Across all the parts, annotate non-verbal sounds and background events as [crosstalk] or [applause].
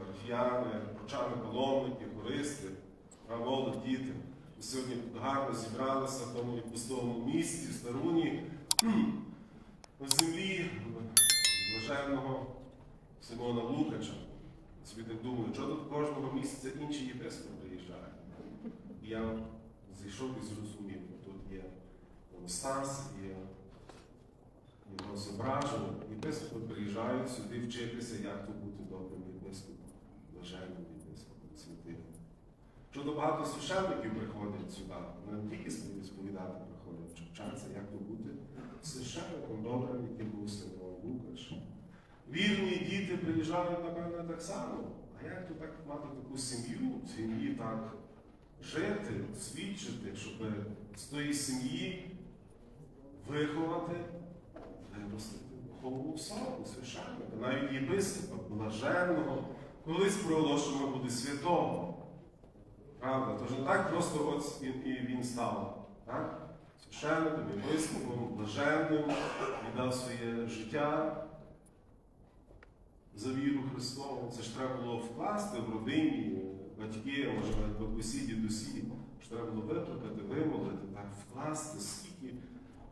парафіяни, прочани, паломники, хористи, молодь, діти. Ми сьогодні тут гарно зібралися в тому пустому місці, в Старуні, на землі блаженного Симона Лукача. Собі так думаю, що тут кожного місяця інші єпископи приїжджають. І я зайшов і зрозумів, тут є Стас, є його зображення. Єпископи приїжджають сюди вчитися, як то бути добрим єпископом, блаженним єпископом, святим. Щодо багато священників приходять сюди, не тільки сповідати приходять, щоб вчатися, як то бути священником добрим, яким був Симон Лукаш. Вірні діти приїжджають, напевно, так само. А як то так мати таку сім'ю, сім'ї так жити, свідчити, щоб з тої сім'ї виховати, виростити духовну особу, священника, навіть єпископа, блаженного, колись проголошено буде святого. Правда? Тож не так просто от і, і він став. Так? Священником, єпископом, блаженним, віддав своє життя за віру Христову. Це ж треба було вкласти в родині, батьки, може бабусі, дідусі, що треба було виплакати, вимолити, так вкласти, скільки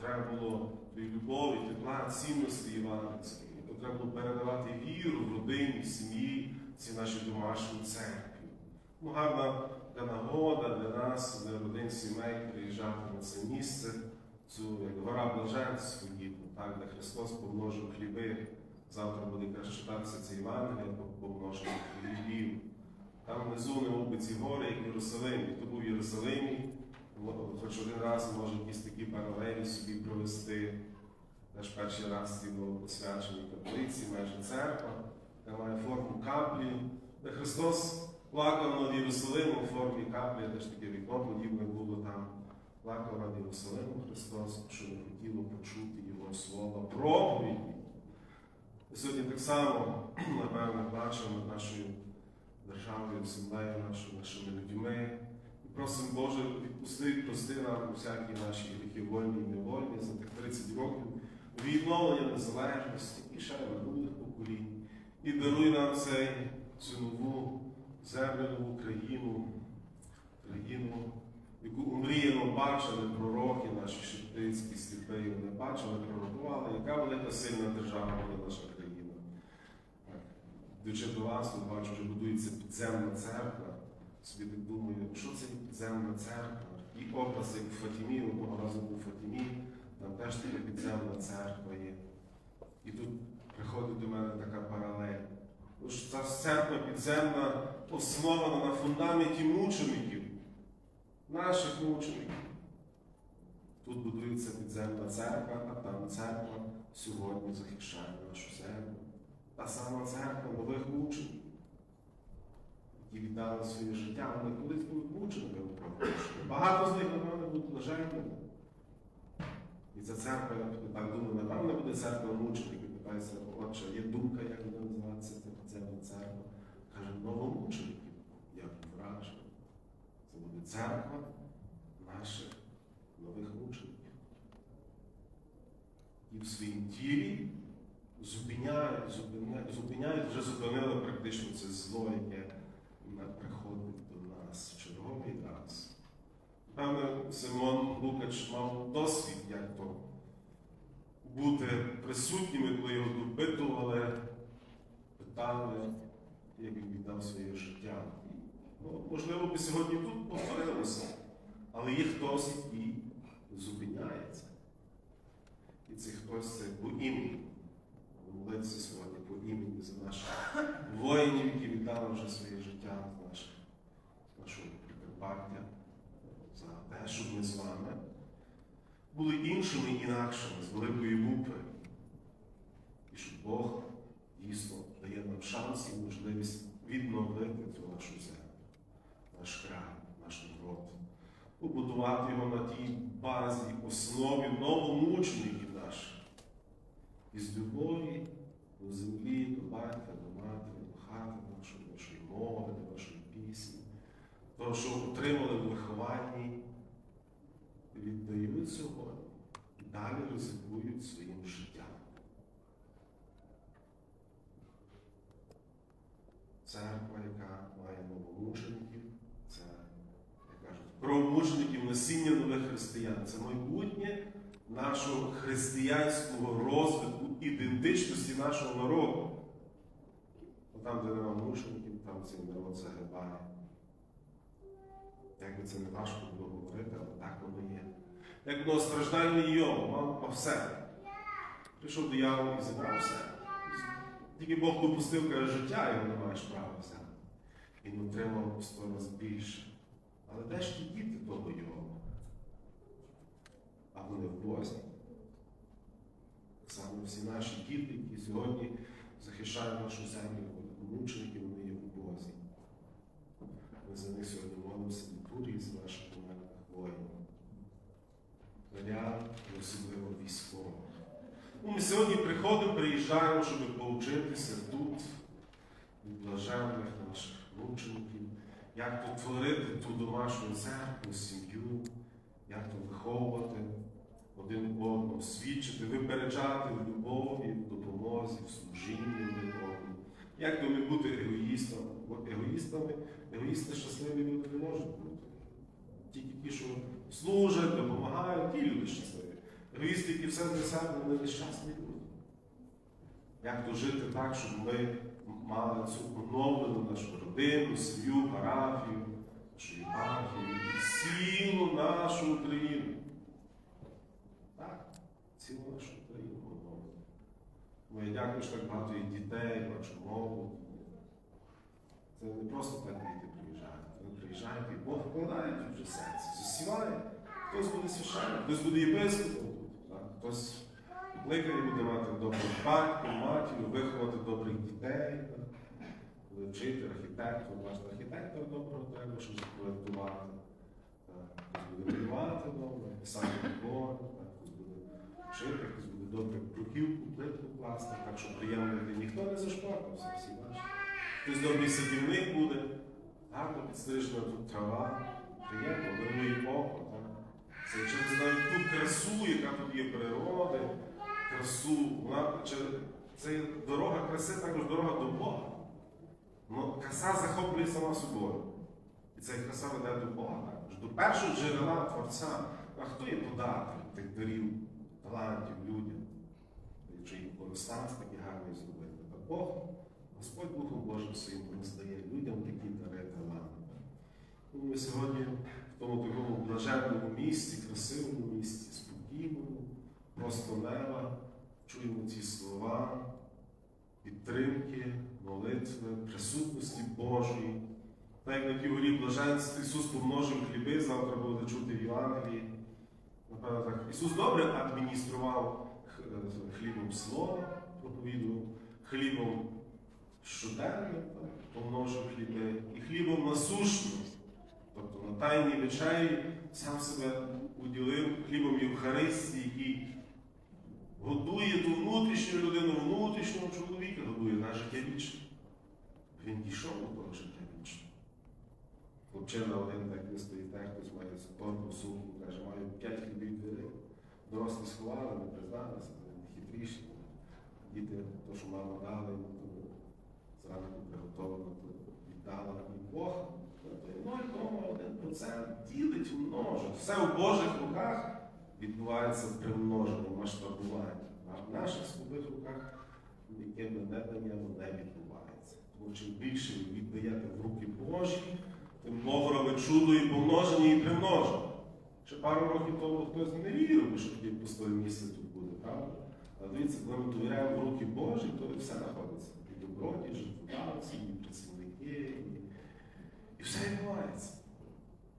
треба було тої любові, тепла, цінності євангельської. Треба було передавати віру в родині, в сім'ї, ці наші домашні церкві. Ну, гарна нагода для нас, для родин сімей, приїжджати на це місце, цю як гора блаженств, так, де Христос помножив хліби. Завтра буде якраз читатися це Євангеліє по помноженню хлібів. Там внизу не мов би ці гори, як Єрусалимі. Хто був в Єрусалимі, хоч один раз може якісь такі паралелі собі провести. Теж перший раз ці було посвячені каплиці, майже церква, яка має форму каплі, де Христос плакав над Єрусалимом у формі каплі, теж таке вікно подібне було там. Плакав над Єрусалимом Христос, що не хотіло почути Його слова проповіді. І сьогодні так само, [clears throat] напевно, плачемо над нашою державою, землею, нашими людьми. І просимо Боже, відпусти, прости нам усякі наші гріхи вольні і невольні за тих 30 років відновлення незалежності і ще минулих поколінь. І даруй нам цей, цю нову землю, нову країну, країну, яку умріяно бачили пророки, наші шептицькі сліпи, вони бачили, пророкували, яка велика сильна держава буде наша країна. Йдучи до вас, тут бачу, вже будується підземна церква. Собі так думаю, що це підземна церква? І образ, як в Фатімі, одного разу був Фатімі, там теж така підземна церква є. І тут приходить до мене така паралель. Ця церква підземна основана на фундаменті мучеників, наших мучеників. Тут будується підземна церква, а там церква сьогодні захищає нашу землю. Та сама церква нових мучеників, які віддали своє життя, вони колись будуть мучениками. Багато з них, напевно, будуть блаженними. І ця церква, я так думаю, напевно, буде церква мучеників. Питається, отче, є думка, як буде називатися ця церква. Каже, новомучеників, як вражено. Це буде церква наших нових мучеників. І в своїм тілі зупиняють, зупиняють, зупиняють, вже зупинили практично це зло, яке приходить до нас в черговий раз. Певно, Симон Лукач мав досвід, як то присутніми, коли його допитували, питали, як він віддав своє життя. Ну, можливо, би сьогодні тут повторилося, але є хтось, який зупиняється. І цей хтось це по імені. Молитися сьогодні по імені за наших воїнів, які віддали вже своє життя за наше, нашого Прикарпаття, за те, щоб ми з вами були іншими інакшими, з великої букви. І щоб Бог дійсно дає нам шанс і можливість відновити цю нашу землю, наш край, наш народ, побудувати його на тій базі, основі новомучеників наших. Із любові до землі, до батька, до матері, до хати нашої, до нашої мови, до нашої пісні, того, що отримали в вихованні, віддають сьогодні і далі ризикують своїм життям. Церква, яка має новомучеників, це, як кажуть, кровомучеників насіння нових християн. Це майбутнє нашого християнського розвитку, ідентичності нашого народу. Бо Там, де нема мучеників, там цей народ загибає. Як би це не важко було говорити, але так воно є. Як було страждальний Йов, мав все. Прийшов диявол і зібрав все. Тільки Бог допустив каже, життя, його не маєш права взяти. Він отримав сто разів більше. Але де ж ті діти того Йова? А вони в Бозі. Саме всі наші діти, які сьогодні захищають нашу землю, мученики, вони є в Бозі. Ми за них сьогодні молимося літургії з наших померлих воїнів. І особливо військових. Ми сьогодні приходимо, приїжджаємо, щоб поучитися тут, від блаженних наших мучеників, як тут творити ту домашню церкву, сім'ю, як тут виховувати один одного, свідчити, випереджати в любові, в допомозі, в служінні одному. Як то не бути егоїстами? Бо егоїстами, егоїсти щасливі люди не можуть бути. Тільки ті, що служать, допомагають, ті люди щасливі. Які все для себе, вони нещасні люди. Як то жити так, щоб ми мали цю оновлену нашу родину, сім'ю, парафію, нашу єпархію і цілу нашу Україну. Так, цілу нашу Україну оновлено. Бо я дякую, що так багато є дітей, бачу молоді. Це не просто так діти приїжджають. Вони приїжджають і Бог вкладає тут вже серце, засіває. Хтось буде священником, хтось буде єпископом? Хтось кликає буде мати добру батьку, матір, виховати добрих дітей, вчити архітектор, бачите, архітектора доброго треба, щоб запроектувати. Хтось буде малювати добре, писати твори, хтось буде вчити, хтось буде добре бруківку, плитку класти, так що приємно, де ніхто не зашпортався, всі бачите. Хтось добрий садівник буде, гарно підстрижена тут трава, приємно, дарує око. Це через навіть ту красу, яка тут є природи, красу, вона через- це дорога краси, також дорога до Бога. Ну, краса захоплює сама собою. І ця краса веде до Бога до першого джерела Творця. А хто є податель тих дарів, талантів людям, якщо їх користатися, такі гарні зробити? Та Бог, Господь Духом Божим своїм роздає людям такі дари таланти. Ми сьогодні в тому такому блаженному місці, просто неба, чуємо ці слова підтримки, молитви, присутності Божої. Так як на тій горі блаженства Ісус помножив хліби, завтра буде чути в Євангелії. Напевно, так. Ісус добре адміністрував е, хлібом слова, проповідував, хлібом щоденним, помножив хліби, і хлібом насушним. Тобто на тайній вечері сам себе уділив хлібом Євхаристії, який годує ту внутрішню людину, внутрішнього чоловіка, годує на життя вічне. Він дійшов до того життя вічного. Хлопчина один так не стоїть, хтось має торбу, сумку, каже, маю п'ять хлібів двері. Дорослі сховали, не призналися, вони хитріші. Діти, то, що мама дала, йому то зранку приготовлено, то віддала і Бог. Тобто 0,1% ділить, множить. Все в Божих руках відбувається примноження, масштабування. А в наших скупих руках, яке ми не відбувається. Тому чим більше ви віддаєте в руки Божі, тим Бог робить чудо і помноження, і примноження. Ще пару років тому хтось не вірив, що тоді пустое місце тут буде, правда? А дивіться, коли ми довіряємо в руки Божі, то все знаходиться. І доброті, і жертводавці, і працівники, і, і все відбувається.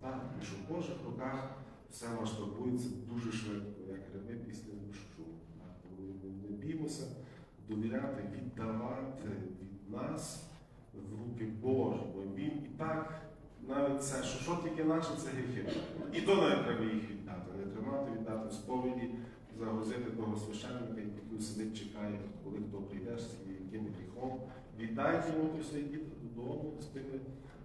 Так, що в Божих руках все масштабується дуже швидко, як гриби після дощу. Ми не біймося довіряти, віддавати від нас в руки Божі, бо він і так навіть це, що що тільки наше, це гріхи. І то навіть треба їх віддати, не тримати, віддати в сповіді, загрузити того священника, який сидить, чекає, коли хто прийде з яким гріхом. Віддайте йому свої діти додому з тими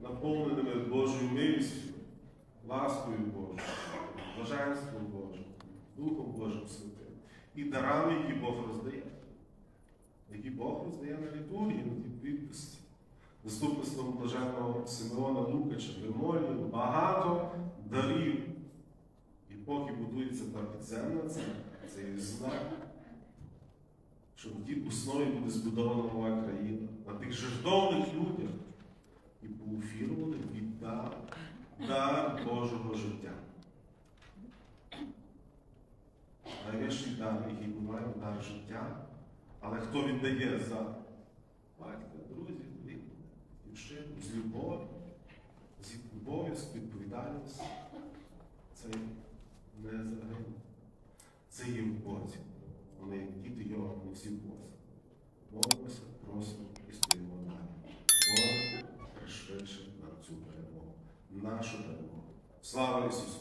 наповненими Божою милістю, ласкою Божою, блаженством Божим, Духом Божим Святим і дарами, які Бог роздає, які Бог роздає на літургії, на тій підписці. заступництвом блаженного Симеона Лукача Вимолі багато дарів. І поки будується та підземна церква, це є знак, що на тій основі буде збудована нова країна, на тих жертовних людях. І Пауфірували віддав дар Божого життя. Найвищий дар, який буває дар життя. Але хто віддає за батька, друзів, дівчину, з любов'ю, з любов'ю, з відповідальністю, це не загине. Це є в Бозі. Вони як діти його, ми всі в Бозі. Молимося, просимо і стоїмо далі. Боже, пришвидше нам цю перемогу, нашу перемогу. Слава Ісусу